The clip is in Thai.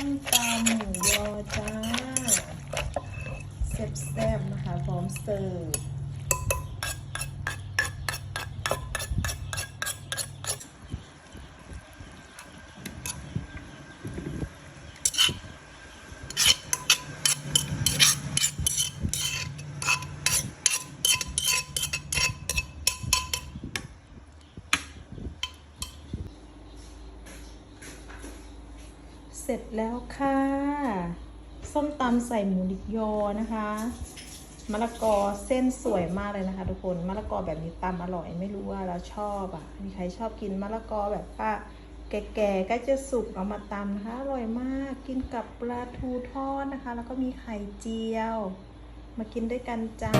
้มตำหมูยอจ้าแซ่บๆนะคะพร้อมเสิร์ฟ เสร็จแล้วค่ะ ส้มตำใส่หมูดิกยอนะคะ มะละกอเส้นสวยมากเลยนะคะ ทุกคน มะละกอแบบนี้ตำอร่อยไม่รู้ว่าเราชอบอะ มีใครชอบกินมะละกอแบบว่าแก่ๆกล้จะสุกเอามาตำนะคะอร่อยมาก กินกับปลาทูทอดนะคะ แล้วก็มีไข่เจียว มากินด้วยกันจ้า